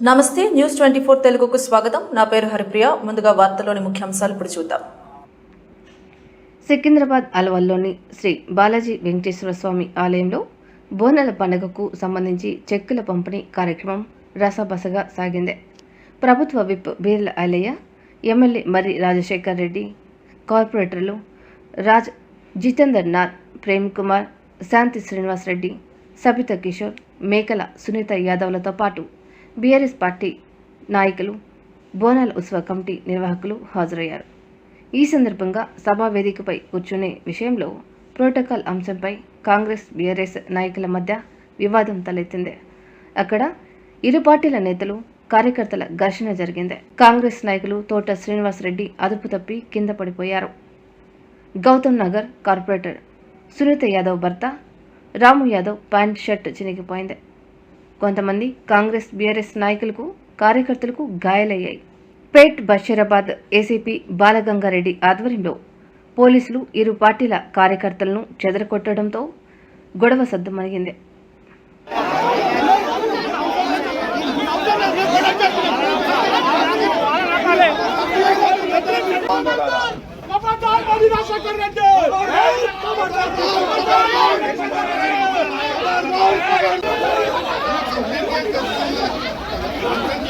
నమస్తే news twenty four తెలుగుకు స్వాగతం. నా పేరు హరిప్రియ. ముందుగా వార్తలోని ముఖ్యాంశాలు ఇప్పుడు చూద్దాం. సికింద్రాబాద్ అలవల్లోని శ్రీ బాలాజీ వెంకటేశ్వర స్వామి ఆలయంలో బోనాల పండుగకు సంబంధించి చెక్కుల పంపిణీ కార్యక్రమం రసబసగా సాగింది. ప్రభుత్వ విప్ బీర్ల ఐలయ్య ఎమ్మెల్యే మర్రి రాజశేఖర్ రెడ్డి కార్పొరేటర్లు రాజ్ జితేందర్ నాథ్ ప్రేమ్ కుమార్ శాంతి శ్రీనివాస్ రెడ్డి సబిత కిషోర్ మేకల సునీత యాదవ్లతో పాటు బీఆర్ఎస్ పార్టీ నాయకులు బోనాల ఉత్సవ కమిటీ నిర్వాహకులు హాజరయ్యారు. ఈ సందర్భంగా సభా వేదికపై కూర్చునే విషయంలో ప్రోటోకాల్ అంశంపై కాంగ్రెస్ బీఆర్ఎస్ నాయకుల మధ్య వివాదం తలెత్తింది. అక్కడ ఇరు పార్టీల నేతలు కార్యకర్తల ఘర్షణ జరిగింది. కాంగ్రెస్ నాయకులు తోట శ్రీనివాసరెడ్డి అదుపు తప్పి కింద పడిపోయారు. గౌతమ్ నగర్ కార్పొరేటర్ సునీత యాదవ్ భర్త రాము యాదవ్ ప్యాంట్ షర్ట్ చినిగిపోయింది. కొంతమంది కాంగ్రెస్ బీఆర్ఎస్ నాయకులకు కార్యకర్తలకు గాయాలయ్యాయి. పేట్ బషీరాబాద్ ఏసీపీ బాలగంగారెడ్డి ఆధ్వర్యంలో పోలీసులు ఇరు పార్టీల కార్యకర్తలను చెదరకొట్టడంతో గొడవ సద్దుమణిగింది.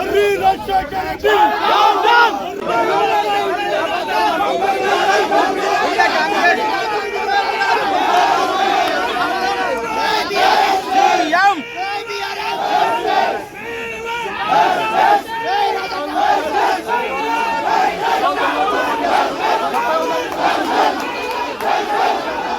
మర్రి రాజశేఖర్ రెడ్డి